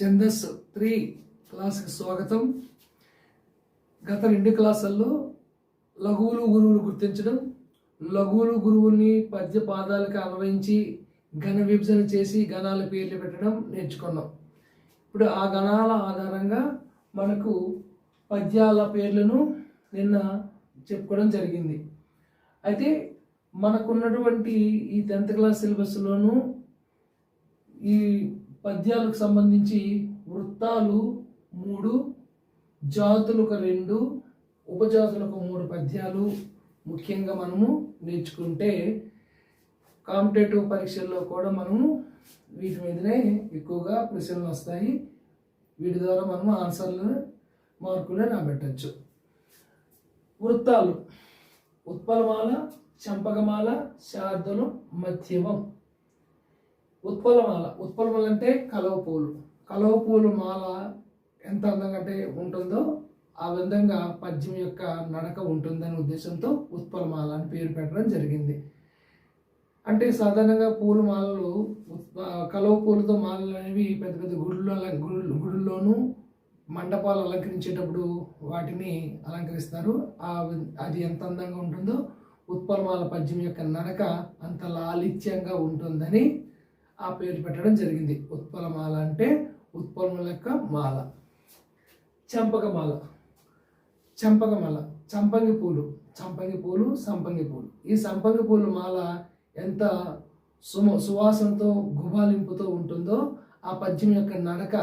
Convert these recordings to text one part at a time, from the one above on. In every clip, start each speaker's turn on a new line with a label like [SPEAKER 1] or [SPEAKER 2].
[SPEAKER 1] ఛందస్ three క్లాస్కి స్వాగతం. గత రెండు క్లాసుల్లో లఘువులు గురువులు గుర్తించడం లఘువులు గురువుల్ని పద్య పాదాలకు అన్వయించి ఘన విభజన చేసి గణాల పేర్లు పెట్టడం నేర్చుకున్నాం. ఇప్పుడు ఆ గణాల ఆధారంగా మనకు పద్యాల పేర్లను నిన్న చెప్పుకోవడం జరిగింది. అయితే మనకున్నటువంటి ఈ టెన్త్ క్లాస్ సిలబస్లోనూ ఈ పద్యాలకు సంబంధించి వృత్తాలు మూడు జాతులకు రెండు ఉపజాతులకు మూడు పద్యాలు. ముఖ్యంగా మనము నేర్చుకుంటే కాంపిటేటివ్ పరీక్షల్లో కూడా మనము వీటి మీదనే ఎక్కువగా ప్రశ్నలు వస్తాయి. వీటి ద్వారా మనము ఆన్సర్లు మార్కులు రాబెట్టచ్చు. వృత్తాలు. ఉత్పలమాల చంపకమాల శార్దలు మధ్యమం. ఉత్పలమాల. ఉత్పలమాల అంటే కలవ పూలు. కలవ పూలు మాల ఎంత అందంగా అంటే ఉంటుందో ఆ విధంగా పద్యం యొక్క నడక ఉంటుందనే ఉద్దేశంతో ఉత్పలమాల అని పేరు పెట్టడం జరిగింది. అంటే సాధారణంగా పూల మాలలు కలవ పూలతో మాలలు అనేవి పెద్ద పెద్ద గుడుల్లో గుడుల్లోనూ మండపాలు అలంకరించేటప్పుడు వాటిని అలంకరిస్తారు. ఆ అది ఎంత అందంగా ఉంటుందో ఉత్పలమాల పద్యం యొక్క నడక అంత లాలిత్యంగా ఉంటుందని ఆ పేరు పెట్టడం జరిగింది. ఉత్పలమాల అంటే ఉత్పలముల యొక్క మాల. చంపకమాల. చంపకమాల. చంపంగి పూలు. చంపంగి పూలు సంపంగి పూలు. ఈ సంపంగి పూలు మాల ఎంత సుమ సువాసనతో గుబాలింపుతో ఉంటుందో ఆ పద్యం యొక్క నడక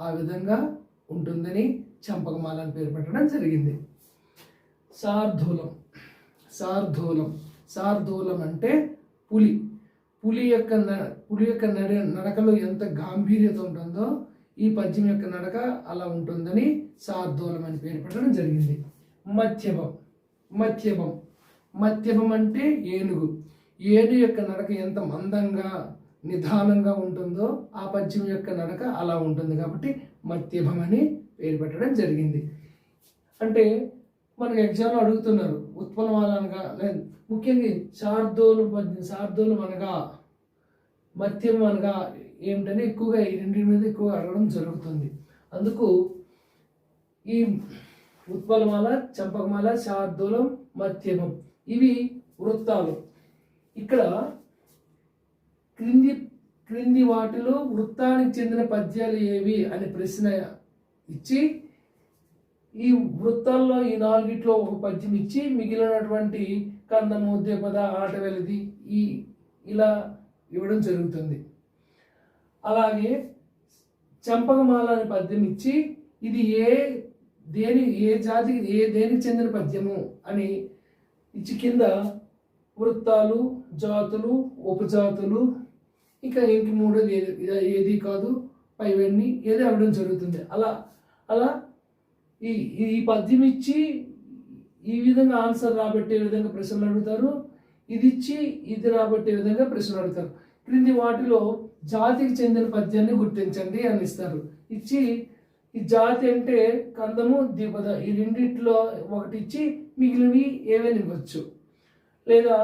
[SPEAKER 1] ఆ విధంగా ఉంటుందని చంపకమాల అని పేరు పెట్టడం జరిగింది. సార్ధూలం. సార్ధూలం. సార్ధూలం అంటే పులి. పులి యొక్క న- పులి యొక్క నడ నడకలో ఎంత గాంభీర్యత ఉంటుందో ఈ పద్యం యొక్క నడక అలా ఉంటుందని శార్దూలం అని పేరు పెట్టడం జరిగింది. మత్స్యభం మత్స్యభం మత్స్యభం అంటే ఏనుగు. ఏనుగు యొక్క నడక ఎంత మందంగా నిదానంగా ఉంటుందో ఆ పద్యం యొక్క నడక అలా ఉంటుంది కాబట్టి మధ్యమం అని పేరు పెట్టడం జరిగింది. అంటే మనకు ఎగ్జామ్లో అడుగుతున్నారు ఉత్పలమాల అనగా లేదు ముఖ్యంగా శార్దోలు శార్దోలు అనగా మత్యం అనగా ఏమిటని ఎక్కువగా ఈ రెండింటి మీద ఎక్కువగా అడగడం జరుగుతుంది. అందుకు ఈ ఉత్పలమాల చంపకమాల శార్దూలం మధ్యమం ఇవి వృత్తాలు. ఇక్కడ క్రింది క్రింది వాటిలో వృత్తానికి చెందిన పద్యాలు ఏవి అనే ప్రశ్న ఇచ్చి ఈ వృత్తాల్లో ఈ నాలుగిట్లో ఒక పద్యం ఇచ్చి మిగిలినటువంటి కందము ద్విపద ఆట వెలిది ఈ ఇలా ఇవ్వడం జరుగుతుంది. అలాగే చంపకమాల అనే పద్యం ఇచ్చి ఇది ఏ దేని ఏ జాతికి ఏ దేనికి చెందిన పద్యము అని ఇచ్చి కింద వృత్తాలు జాతులు ఉపజాతులు ఇంకా ఇంక మూడోది ఏది ఏది కాదు పైవన్నీ ఏది అవ్వడం జరుగుతుంది. అలా అలా ఈ ఈ పద్యం ఇచ్చి ఈ విధంగా ఆన్సర్ రాబట్టే విధంగా ప్రశ్నలు అడుగుతారు. ఇది ఇచ్చి ఇది రాబట్టే విధంగా ప్రశ్నలు అడుగుతారు. క్రింది వాటిలో జాతికి చెందిన పద్యాన్ని గుర్తించండి అని ఇస్తారు. ఇచ్చి ఈ జాతి అంటే కందము దీపద ఈ రెండిట్లో ఒకటి ఇచ్చి మిగిలినవి ఏవైనా ఇవ్వచ్చు. లేదా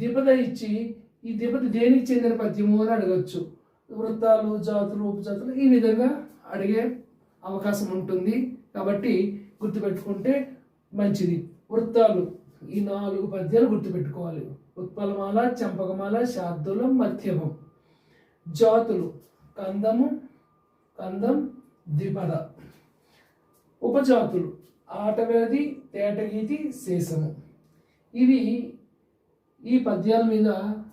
[SPEAKER 1] దీపద ఇచ్చి ఈ దీపద దేనికి చెందిన పద్యము అని అడగచ్చు. వృత్తాలు జాతులు ఉపజాతులు ఈ విధంగా అడిగే అవకాశం ఉంటుంది. కాబట్టి గుర్తుపెట్టుకుంటే మంచిది. వృత్తాలు. ఈ నాలుగు పద్యాలు గుర్తుపెట్టుకోవాలి. ఉత్పలమాల చంపకమాల శార్దులం మధ్యమం. జాతులు. కందము కందం ద్విపద. ఉపజాతులు. ఆటవేది తేటగీతి శేషము. ఇవి ఈ పద్యాల మీద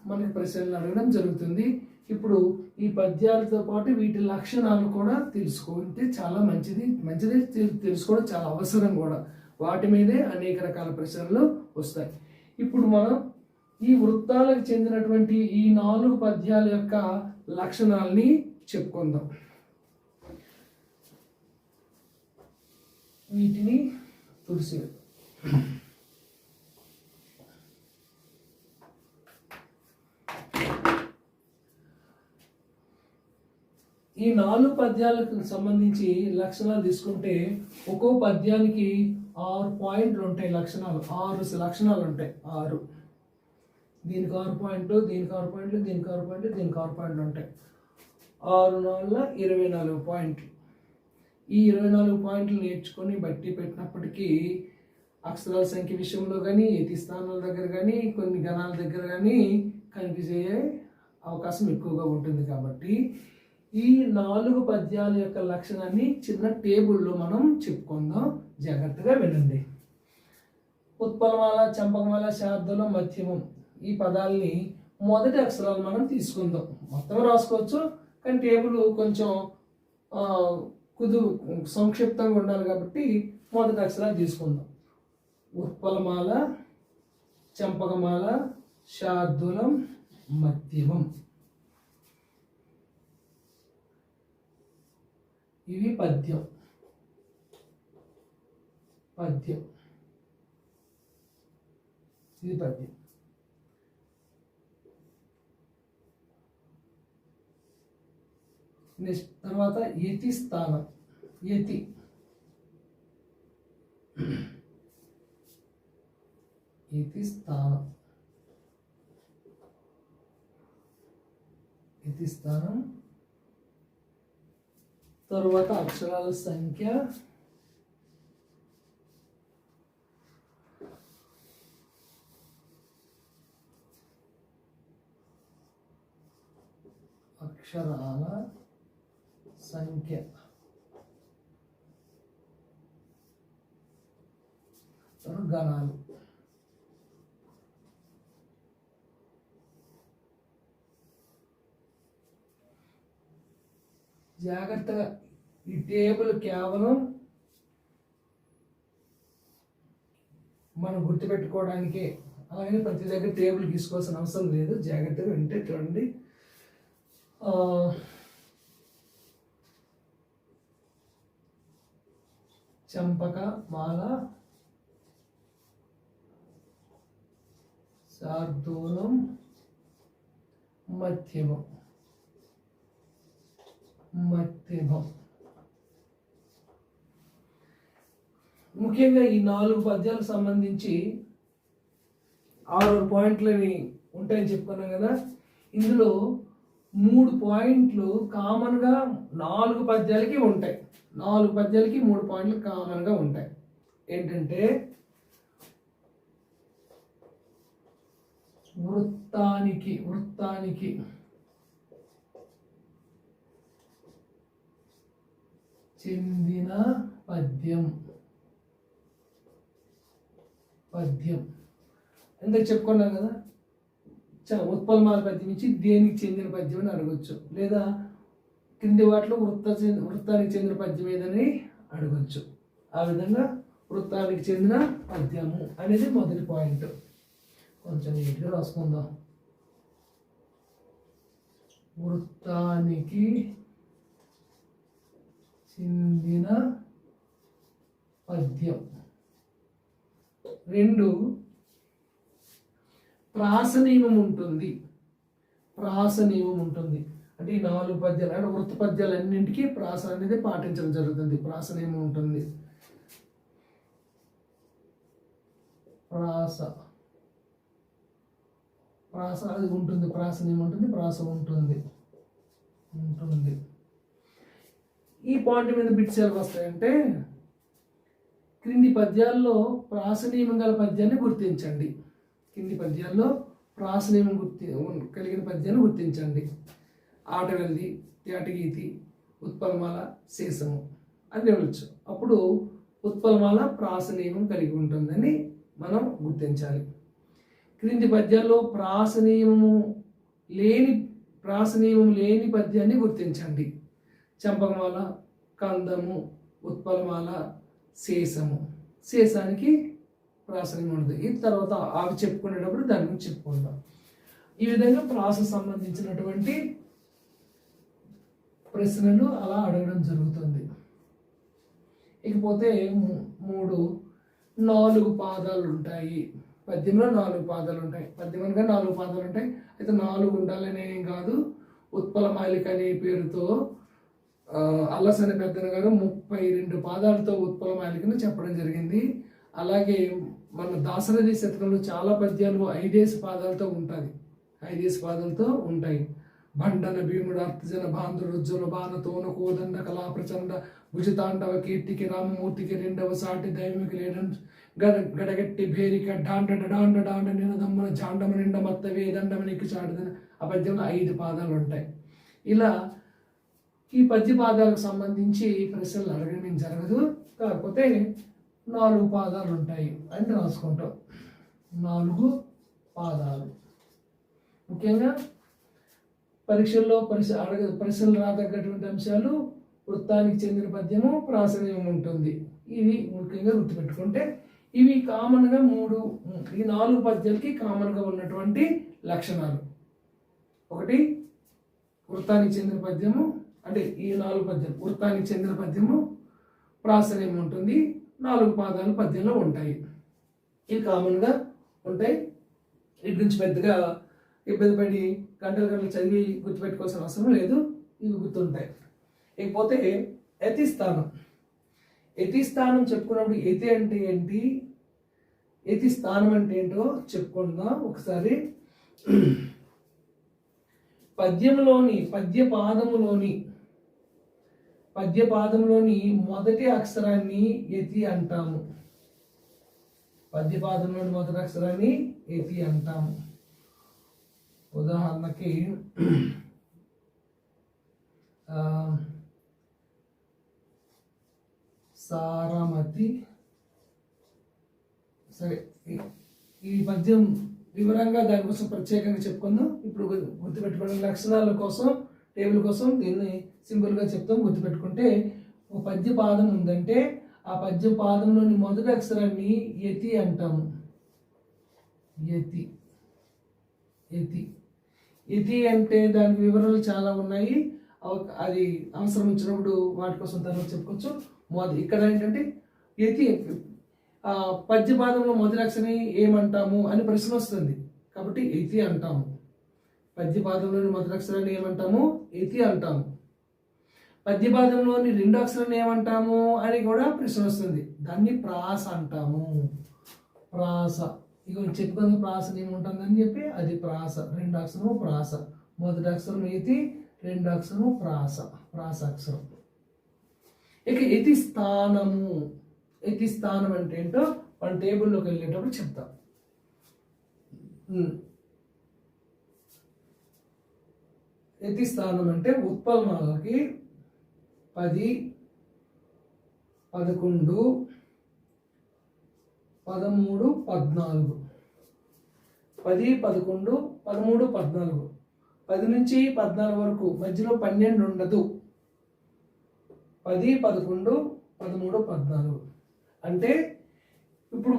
[SPEAKER 1] మనకి ప్రశ్నలు అడగడం జరుగుతుంది. ఇప్పుడు ఈ పద్యాలతో పాటు వీటి లక్షణాలు కూడా తెలుసుకుంటే చాలా మంచిది. మంచిది తెలు- తెలుసుకోవడం చాలా అవసరం కూడా. వాటి మీదే అనేక రకాల ప్రశ్నలు వస్తాయి. ఇప్పుడు మనం ఈ వృత్తాలకు చెందినటువంటి ఈ నాలుగు పద్యాల యొక్క లక్షణాలని చెప్పుకుందాం. వీటిని తులసి ఈ నాలుగు పద్యాలకు సంబంధించి లక్షణాలు తీసుకుంటే ఒక్కో పద్యానికి ఆరు పాయింట్లు ఉంటాయి లక్షణాలు ఆరు లక్షణాలు ఉంటాయి ఆరు. దీనికి ఆరు పాయింట్లు దీనికి ఆరు పాయింట్లు దీనికి ఆరు పాయింట్లు దీనికి ఆరు పాయింట్లు ఉంటాయి. ఆరు నాలుగు ఇరవై నాలుగు పాయింట్లు. ఈ ఇరవై నాలుగు పాయింట్లు నేర్చుకొని బట్టి పెట్టినప్పటికీ అక్షరాల సంఖ్య విషయంలో కానీ ఎతి స్థానాల దగ్గర కానీ కొన్ని గణాల దగ్గర కానీ కనిపించే అవకాశం ఎక్కువగా ఉంటుంది కాబట్టి ఈ నాలుగు పద్యాల యొక్క లక్షణాన్ని చిన్న టేబుల్లో మనం చెప్పుకుందాం. జాగ్రత్తగా వినండి. ఉత్పలమాల చంపకమాల శాబ్దలం మధ్యమం. ఈ పదాలని మొదటి అక్షరాలు మనం తీసుకుందాం. మొత్తం రాసుకోవచ్చు. కానీ టేబుల్ కొంచెం కుదు సంక్షిప్తంగా ఉండాలి కాబట్టి మొదటి అక్షరాలు తీసుకుందాం. ఉత్పలమాల చంపకమాల శార్దులం మధ్యమం. ఇవి పద్యం పద్యం ఇది పద్యం నెక్స్ట్ తర్వాత యతి స్థానం యతి యతి స్థానం యతి స్థానం తరువాత అక్షరాల సంఖ్య అక్షరాల సంఖ్య తర్వాత గణాలు జాగ్రత్తగా ఈ టేబుల్ కేవలం మనం గుర్తుపెట్టుకోవడానికే. అలాగే ప్రతి దగ్గర టేబుల్ తీసుకోవాల్సిన అవసరం లేదు. జాగ్రత్తగా వింటే చూడండి. చంపక మాల శార్దూలం మధ్యమం. మధ్యమం ముఖ్యంగా ఈ నాలుగు పద్యాలకు సంబంధించి ఆరు పాయింట్లని ఉంటాయని చెప్పుకున్నాం కదా. ఇందులో మూడు పాయింట్లు కామన్గా నాలుగు పద్యాలకి ఉంటాయి. నాలుగు పద్యాలకి మూడు పాయింట్లు కామన్గా ఉంటాయి. ఏంటంటే వృత్తానికి వృత్తానికి చెందిన పద్యం. పద్యం. ఎందుకు చెప్పుకున్నాం కదా? చ- ఉత్పలమాల పద్యం ఇచ్చి దేనికి చెందిన పద్యం అని అడగచ్చు. లేదా కింది వాటిలో వృత్త చెంది వృత్తానికి చెందిన పద్యం ఏదని అడగచ్చు. ఆ విధంగా వృత్తానికి చెందిన పద్యము అనేది మొదటి పాయింట్. కొంచెం నీట్గా రాసుకుందాం. వృత్తానికి చెందిన పద్యం. రెండు ప్రాస నియమం ఉంటుంది. ప్రాస నియమం ఉంటుంది. అంటే ఈ నాలుగు పద్యాలు అంటే వృత్త పద్యాలన్నింటికీ ప్రాస అనేది పాటించడం జరుగుతుంది. ప్రాస నియమం ఉంటుంది. ప్రాస. ప్రాస అది ఉంటుంది. ప్రాస నియమం ఉంటుంది. ప్రాస ఉంటుంది. ఉంటుంది. ఈ పాయింట్ మీద బిట్స్ ఎలా వస్తాయంటే క్రింది పద్యాల్లో ప్రాసనీయం గల పద్యాన్ని గుర్తించండి. క్రింది పద్యాల్లో ప్రాసనీయం గుర్తి కలిగిన పద్యాన్ని గుర్తించండి. ఆటవెల్ది తేటగీతి ఉత్పలమాల శేషము అని ఇవ్వచ్చు అప్పుడు ఉత్పలమాల ప్రాసనీయం కలిగి ఉంటుందని మనం గుర్తించాలి. క్రింది పద్యాల్లో ప్రాసనీయము లేని ప్రాసనీయము లేని పద్యాన్ని గుర్తించండి. చంపకమాల కందము ఉత్పలమాల శేషము. శేషానికి ప్రాసంగం ఉండదు. ఈ తర్వాత అవి చెప్పుకునేటప్పుడు దాని గురించి చెప్పుకుందాం. ఈ విధంగా ప్రాస సంబంధించినటువంటి ప్రశ్నలు అలా అడగడం జరుగుతుంది. ఇకపోతే మూడు నాలుగు పాదాలు ఉంటాయి. పద్యంలో నాలుగు పాదాలు ఉంటాయి. పద్యం అనగా నాలుగు పాదాలు ఉంటాయి. అయితే నాలుగు ఉండాలనే ఏం కాదు. ఉత్పల మాలిక అనే పేరుతో అల్లసని పెద్దన గారు ముప్పై రెండు పాదాలతో ఉత్పల చెప్పడం జరిగింది. అలాగే మన దాసరథి శతకంలో చాలా పద్యాలు ఐదేసి పాదాలతో ఉంటుంది ఐదేసి పాదాలతో ఉంటాయి. భండన భీముడు అర్థజన బాంధుడు ఉజ్వల బాణ తోన కోదండ కళాప్రచండ భుజతాండవ కీర్తికి రామమూర్తికి రెండవ సాటి దైవమికి లేడం గడ గడగట్టి భేరిక డాండ డాండ డాండ నినదమ్మన జాండమ నిండ మత్త వేదండమ నీకు ఆ పద్యంలో ఐదు పాదాలు ఉంటాయి. ఇలా ఈ పద్య పాదాలకు సంబంధించి ప్రశ్నలు అడగడం జరగదు. కాకపోతే నాలుగు పాదాలు ఉంటాయి అని రాసుకుంటాం. నాలుగు పాదాలు. ముఖ్యంగా పరీక్షల్లో పరిశ అడగ ప్రశ్నలు రాదగ్గటువంటి అంశాలు వృత్తానికి చెందిన పద్యము ప్రాసనీయం ఉంటుంది. ఇవి ముఖ్యంగా గుర్తుపెట్టుకుంటే ఇవి కామన్గా మూడు ఈ నాలుగు పద్యాలకి కామన్గా ఉన్నటువంటి లక్షణాలు. ఒకటి వృత్తానికి చెందిన పద్యము అంటే ఈ నాలుగు పద్యాలు వృత్తానికి చెందిన పద్యము ప్రాసర్యం ఉంటుంది నాలుగు పాదాలు పద్యంలో ఉంటాయి. ఇవి కామన్గా ఉంటాయి. వీటి నుంచి పెద్దగా ఇబ్బంది పడి గంటలు గంటలు చదివి గుర్తుపెట్టుకోవాల్సిన అవసరం లేదు. ఇవి గుర్తుంటాయి. ఇకపోతే యతి స్థానం యతి స్థానం చెప్పుకున్నప్పుడు యతి అంటే ఏంటి? యతి స్థానం అంటే ఏంటో చెప్పుకుందాం ఒకసారి. పద్యంలోని పద్య పద్యపాదంలోని మొదటి అక్షరాన్ని యతి అంటాము. పద్యపాదంలోని మొదటి అక్షరాన్ని యతి అంటాము. ఉదాహరణకి సారమతి సరే ఈ- పద్యం వివరంగా దానికోసం ప్రత్యేకంగా చెప్పుకుందాం. ఇప్పుడు గు- గుర్తుపెట్టుకోవడం లక్షణాల కోసం టేబుల్ కోసం దీన్ని సింపుల్గా చెప్తాం గుర్తుపెట్టుకుంటే ఒక పద్య పాదం ఉందంటే ఆ పద్య పాదంలోని మొదటి అక్షరాన్ని యతి అంటాము. యతి. యతి. యతి అంటే దాని వివరాలు చాలా ఉన్నాయి. అది అవసరం వచ్చినప్పుడు వాటి కోసం తర్వాత చెప్పుకోవచ్చు. మొదటి ఇక్కడ ఏంటంటే యతి పద్యపాదంలో మొదటి అక్షరం ఏమంటాము అని ప్రశ్న వస్తుంది. కాబట్టి యతి అంటాము. పద్యపాదంలోని మొదటి అక్షరాన్ని ఏమంటాము? యతి అంటాము. పద్యపాదంలోని రెండు అక్షరం ఏమంటాము అని కూడా ప్రశ్న వస్తుంది దాన్ని ప్రాస అంటాము. ప్రాస. ఇక చెప్పుకున్న ప్రాస ఏముంటుందని చెప్పి అది ప్రాస. రెండు అక్షరము ప్రాస. మొదటి అక్షరం ఏతి రెండు అక్షరము ప్రాస. ప్రాస అక్షరం ఇక ఇతి స్థానము. ఇతి స్థానం అంటే ఏంటో మన టేబుల్లోకి వెళ్ళేటప్పుడు చెప్తాం. ఎతి స్థానం అంటే ఉత్పలమాలకి పది పదకొండు పదమూడు పద్నాలుగు. పది పదకొండు పదమూడు పద్నాలుగు. పది నుంచి పద్నాలుగు వరకు మధ్యలో పన్నెండు ఉండదు. పది పదకొండు పదమూడు పద్నాలుగు. అంటే ఇప్పుడు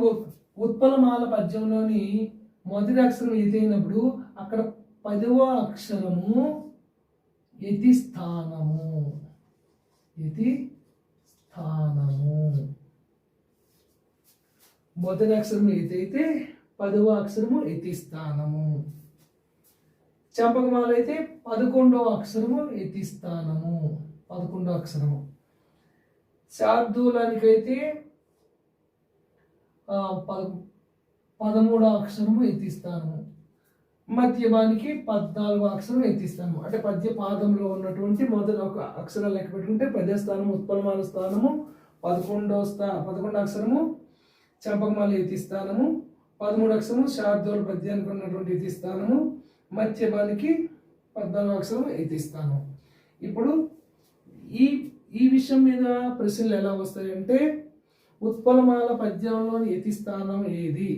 [SPEAKER 1] ఉత్పలమాల పద్యంలోని మొదటి అక్షరం ఏదైనప్పుడు అయినప్పుడు అక్కడ పదవ అక్షరము ఇది స్థానము. యతి స్థానము. మొదటి అక్షరము యతి అయితే పదవ అక్షరము ఇతి స్థానము. చంపకమాల అయితే పదకొండవ అక్షరము ఇతి స్థానము. పదకొండవ అక్షరము. శార్దూలానికైతే ఆ, పద పదమూడవ అక్షరము ఎత్తిస్తాను మధ్యమానికి పద్నాలుగు అక్షరం ఎత్తిస్తాము. అంటే పద్య పాదంలో ఉన్నటువంటి మొదటి ఒక అక్షరాలు లెక్క పెట్టుకుంటే పద్య స్థానము ఉత్పలమాల స్థానము పదకొండవ స్థా పదకొండు అక్షరము చంపకమాల ఎత్తిస్తానము పదమూడు అక్షరము శార్దోల పద్యానికి ఉన్నటువంటి ఎత్తిస్తానము మధ్యమానికి పద్నాలుగు అక్షరం ఎత్తిస్తాను. ఇప్పుడు ఈ ఈ విషయం మీద ప్రశ్నలు ఎలా వస్తాయంటే ఉత్పలమాల పద్యంలోని యతి స్థానం ఏది?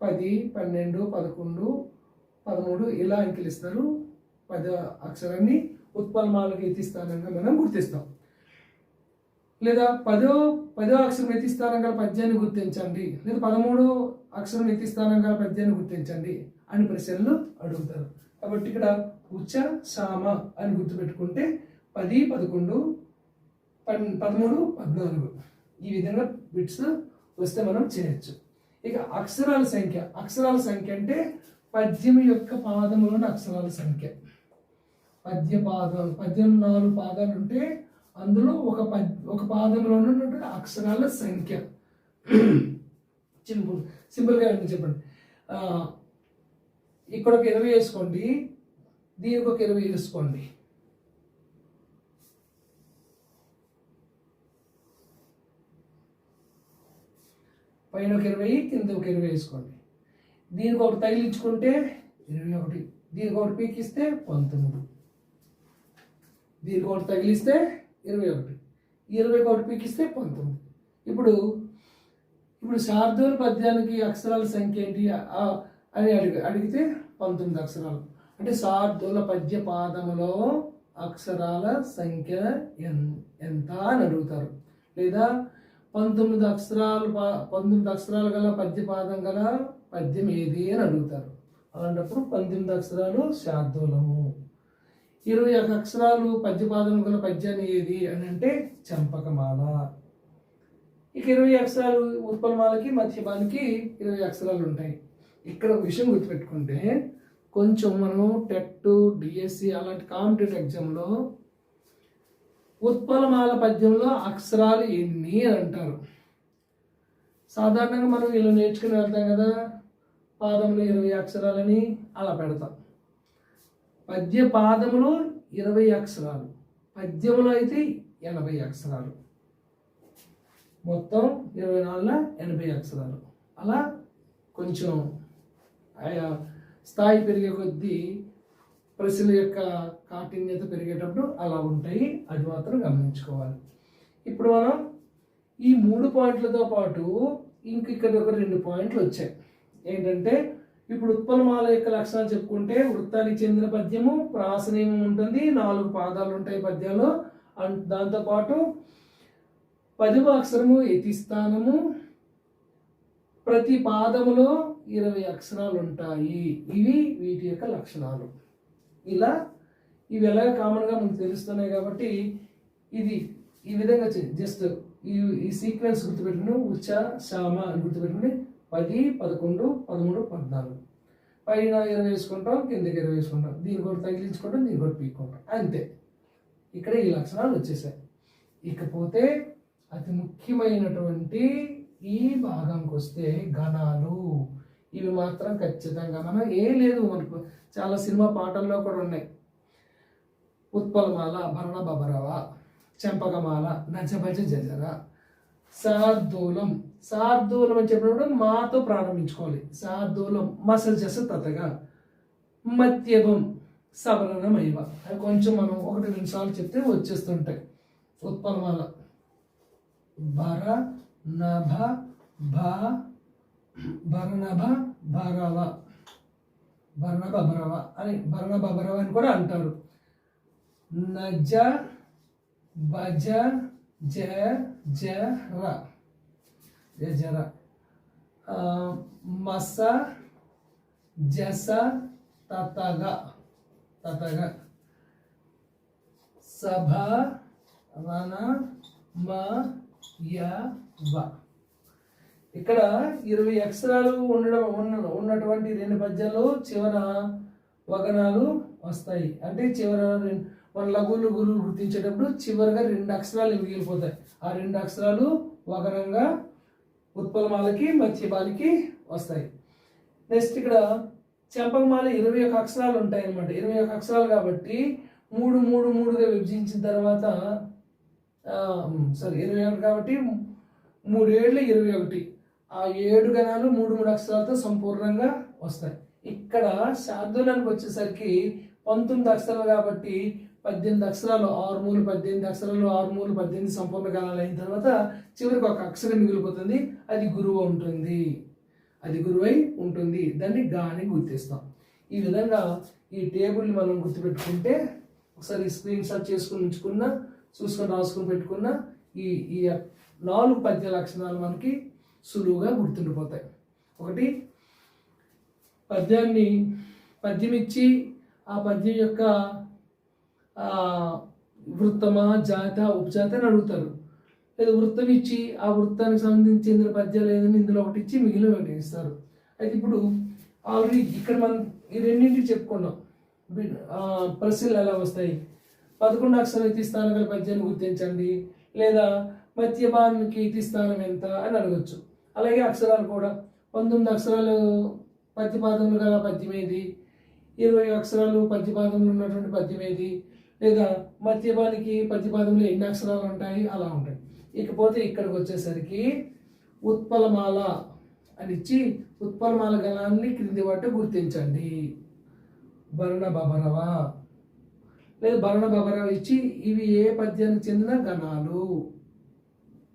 [SPEAKER 1] పది పన్నెండు పదకొండు పదమూడు ఇలా అంకెలు ఇస్తారు పద అక్షరాన్ని ఉత్పలమాలకు యతి మనం గుర్తిస్తాం. లేదా పదో పదో అక్షరం ఎత్తిస్థానంగా పద్యాన్ని గుర్తించండి. లేదా పదమూడో అక్షరం ఎత్తిస్థానంగా పద్యాన్ని గుర్తించండి అని ప్రశ్నలు అడుగుతారు. కాబట్టి ఇక్కడ ఉచ్చ సామ అని గుర్తుపెట్టుకుంటే పది పదకొండు పన్ పదమూడు పద్నాలుగు ఈ విధంగా బిట్స్ వస్తే మనం చేయొచ్చు. ఇక అక్షరాల సంఖ్య. అక్షరాల సంఖ్య అంటే పద్యము యొక్క పాదములోని అక్షరాల సంఖ్య. పద్య పాదాలు పద్యం నాలుగు పాదాలు ఉంటే అందులో ఒక పద్ ఒక పాదంలో ఉన్నటువంటి అక్షరాల సంఖ్య. సింపుల్. సింపుల్గా చెప్పండి. ఇక్కడ ఒక ఇరవై వేసుకోండి. దీనికి ఒక ఇరవై వేసుకోండి. పైన ఒక ఇరవై కింద ఒక ఇరవై వేసుకోండి. దీనికి ఒకటి తగిలించుకుంటే ఇరవై ఒకటి. దీనికి ఒకటి పీకిస్తే పంతొమ్మిది. దీనికి ఒకటి తగిలిస్తే ఇరవై ఒకటి. ఇరవై ఒకటి పీకిస్తే పంతొమ్మిది. ఇప్పుడు ఇప్పుడు శార్దూల పద్యానికి అక్షరాల సంఖ్య ఏంటి? అని అడిగి అడిగితే పంతొమ్మిది అక్షరాలు. అంటే శార్దూల పద్య పాదములో అక్షరాల సంఖ్య ఎంత అని అడుగుతారు. లేదా పంతొమ్మిది అక్షరాలు పా- పంతొమ్మిది అక్షరాలు గల పద్య పాదం గల పద్యం ఏది అని అడుగుతారు. అలాంటప్పుడు పంతొమ్మిది అక్షరాలు శార్దూలము. ఇరవై ఒక అక్షరాలు పద్యపాదం గల పద్యాన్ని ఏది అని అంటే చంపకమాల. ఇక ఇరవై అక్షరాలు ఉత్పలమాలకి మధ్యపానికి ఇరవై అక్షరాలు ఉంటాయి. ఇక్కడ ఒక విషయం గుర్తుపెట్టుకుంటే కొంచెం మనం టెట్ డిఎస్సి అలాంటి కాంపిటేటివ్ ఎగ్జామ్లో ఉత్పలమాల పద్యంలో అక్షరాలు ఎన్ని అని అంటారు. సాధారణంగా మనం ఇలా నేర్చుకుని వెళ్తాం కదా పాదములు ఇరవై అక్షరాలని అలా పెడతాం. పద్య పాదములు ఇరవై అక్షరాలు. పద్యములు అయితే ఎనభై అక్షరాలు. మొత్తం ఇరవై నాలుగు ఎనభై అక్షరాలు. అలా కొంచెం ఆయా స్థాయి పెరిగే కొద్దీ ప్రశ్నల యొక్క కాఠిన్యత పెరిగేటప్పుడు అలా ఉంటాయి. అది మాత్రం గమనించుకోవాలి. ఇప్పుడు మనం ఈ మూడు పాయింట్లతో పాటు ఇంక ఇక్కడ ఒక రెండు పాయింట్లు వచ్చాయి. ఏంటంటే ఇప్పుడు ఉత్పలమాల యొక్క లక్షణాలు చెప్పుకుంటే వృత్తానికి చెందిన పద్యము ప్రాసనీయం ఉంటుంది నాలుగు పాదాలు ఉంటాయి పద్యంలో అండ్ దాంతోపాటు పదివ అక్షరము యతిస్థానము ప్రతి పాదములో ఇరవై అక్షరాలు ఉంటాయి ఇవి వీటి యొక్క లక్షణాలు. ఇలా ఇవి ఎలాగ కామన్గా మనకు తెలుస్తున్నాయి కాబట్టి ఇది ఈ విధంగా జస్ట్ ఈ ఈ సీక్వెన్స్ గుర్తుపెట్టుకుని ఉచ్చ శామ అని గుర్తుపెట్టుకుని పది పదకొండు పదమూడు పద్నాలుగు. పైన ఇరవై వేసుకుంటాం కిందకి ఇరవై వేసుకుంటాం. దీని కూడా తగిలించుకుంటాం దీని కూడా పీక్కుంటాం. అంతే. ఇక్కడ ఈ లక్షణాలు వచ్చేసాయి. ఇకపోతే అతి ముఖ్యమైనటువంటి ఈ భాగంకి వస్తే గణాలు ఇవి మాత్రం ఖచ్చితంగా మనం ఏం లేదు మనకు. చాలా సినిమా పాటల్లో కూడా ఉన్నాయి. ఉత్పలమాల భరణ బబరవ చెంపకమాల నజభజ జజర సార్దూలం. సార్దూలం అని చెప్పినప్పుడు మాతో ప్రారంభించుకోవాలి. సార్దూలం మసల్ చేస్తే తతగా మత్యభం సవరణమైవ. అవి కొంచెం మనం ఒకటి రెండు సార్లు చెప్తే వచ్చేస్తుంటాయి. ఉత్పలమాల భర నభ భ భరణభ భరవ. భరణభ భరవ అని భరణభ భరవ అని కూడా అంటారు. నజ భజ జ జ ర జర మస జస తతగ. తతగ. సభ రన మ య వ. ఇక్కడ ఇరవై అక్షరాలు ఉండడం ఉన్న ఉన్నటువంటి రెండు పద్యాలు చివర వగనాలు వస్తాయి. అంటే చివర రెండు మన లఘువులు గురువులు గుర్తించేటప్పుడు చివరిగా రెండు అక్షరాలు మిగిలిపోతాయి ఆ రెండు అక్షరాలు వగనంగా ఉత్పలమాలకి మత్స్యమాలకి వస్తాయి. నెక్స్ట్ ఇక్కడ చెంపకమాల ఇరవై ఒక అక్షరాలు ఉంటాయి అన్నమాట ఇరవై ఒక అక్షరాలు కాబట్టి మూడు మూడు మూడుగా విభజించిన తర్వాత సారీ ఇరవై ఒకటి కాబట్టి మూడేళ్ళు ఇరవై ఒకటి. ఆ ఏడు గణాలు మూడు మూడు అక్షరాలతో సంపూర్ణంగా వస్తాయి. ఇక్కడ శార్దూలానికి వచ్చేసరికి పంతొమ్మిది అక్షరాలు కాబట్టి పద్దెనిమిది అక్షరాలు ఆరు మూలు పద్దెనిమిది అక్షరాలు ఆరు మూలు పద్దెనిమిది సంపూర్ణ గణాలు అయిన తర్వాత చివరికి ఒక అక్షరం మిగిలిపోతుంది. అది గురువు ఉంటుంది. అది గురువై ఉంటుంది. దాన్ని గాని గుర్తిస్తాం. ఈ విధంగా ఈ టేబుల్ని మనం గుర్తుపెట్టుకుంటే ఒకసారి స్క్రీన్ షాట్ చేసుకుని ఉంచుకున్న చూసుకొని రాసుకొని పెట్టుకున్న ఈ ఈ నాలుగు పద్య లక్షణాలు మనకి సులువుగా గుర్తుండిపోతాయి. ఒకటి పద్యాన్ని పద్యం ఇచ్చి ఆ పద్యం యొక్క వృత్తమా జాత ఉపజాత అని అడుగుతారు. లేదా వృత్తం ఇచ్చి ఆ వృత్తానికి సంబంధించి ఇందులో పద్యాలు ఏదైనా ఇందులో ఒకటి ఇచ్చి మిగిలిన ఒకటి ఇస్తారు. అయితే ఇప్పుడు ఆల్రెడీ ఇక్కడ మనం ఈ రెండింటికి చెప్పుకున్నాం. ప్రశ్నలు ఎలా వస్తాయి? పదకొండు అక్షరాలు ఇతి స్థానం గల పద్యాన్ని గుర్తించండి. లేదా మధ్యమానికి ఇతి స్థానం ఎంత అని అడగచ్చు. అలాగే అక్షరాలు కూడా. పంతొమ్మిది అక్షరాలు పద్యపాదములు గల పద్యం ఏది? ఇరవై అక్షరాలు పద్యపాదములు ఉన్నటువంటి పద్యం ఏది? లేదా మధ్యపానికి పద్యపాదంలో ఎన్ని అక్షరాలు ఉంటాయి అలా ఉంటాయి. ఇకపోతే ఇక్కడికి వచ్చేసరికి ఉత్పలమాల అని ఇచ్చి ఉత్పలమాల గణాన్ని క్రింది వాటి గుర్తించండి. భరణ బభరవ. లేదా భరణ బభరవ ఇచ్చి ఇవి ఏ పద్యానికి చెందిన గణాలు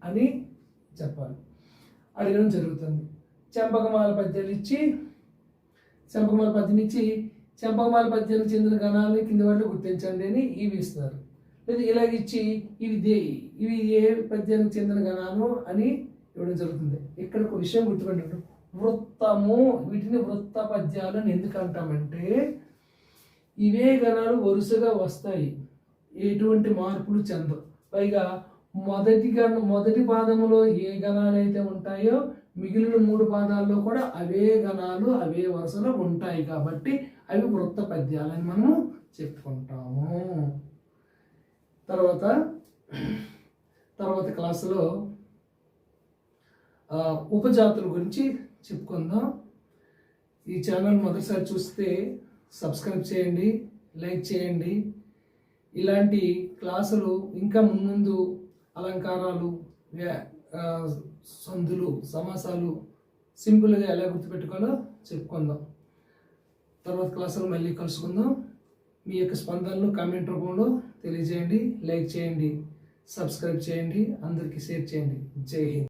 [SPEAKER 1] అని చెప్పాలి. అడగడం జరుగుతుంది. చెంపకమాల పద్యాలు ఇచ్చి చెంపకమాల పద్యం ఇచ్చి చెంపకమాల పద్యానికి చెందిన గణాలని కింద వాటిలో గుర్తించండి అని ఇవి ఇస్తున్నారు. లేదా ఇలాగ ఇచ్చి ఇవి దే ఇవి ఏ పద్యానికి చెందిన గణాలు అని ఇవ్వడం జరుగుతుంది. ఇక్కడ ఒక విషయం గుర్తుపెట్టండి వృత్తము వీటిని వృత్త పద్యాలు అని ఎందుకు అంటామంటే ఇవే గణాలు వరుసగా వస్తాయి. ఎటువంటి మార్పులు చెందవు. పైగా మొదటి గణ మొదటి పాదములో ఏ గణాలు అయితే ఉంటాయో మిగిలిన మూడు పాదాల్లో కూడా అవే గణాలు అవే వరుసలో ఉంటాయి కాబట్టి అవి వృత్త పద్యాలని మనము చెప్పుకుంటాము. తర్వాత తర్వాత క్లాసులో ఉపజాతుల గురించి చెప్పుకుందాం. ఈ ఛానల్ మొదటిసారి చూస్తే సబ్స్క్రైబ్ చేయండి లైక్ చేయండి. ఇలాంటి క్లాసులు ఇంకా ముందు అలంకారాలు సందులు సమాసాలు సింపుల్గా ఎలా గుర్తుపెట్టుకోవాలో చెప్పుకుందాం. తర్వాత క్లాసులో మళ్ళీ కలుసుకుందాం. మీ యొక్క స్పందనలు కామెంట్ రూపంలో తెలియజేయండి లైక్ చేయండి సబ్స్క్రైబ్ చేయండి అందరికీ షేర్ చేయండి. జై హింద్.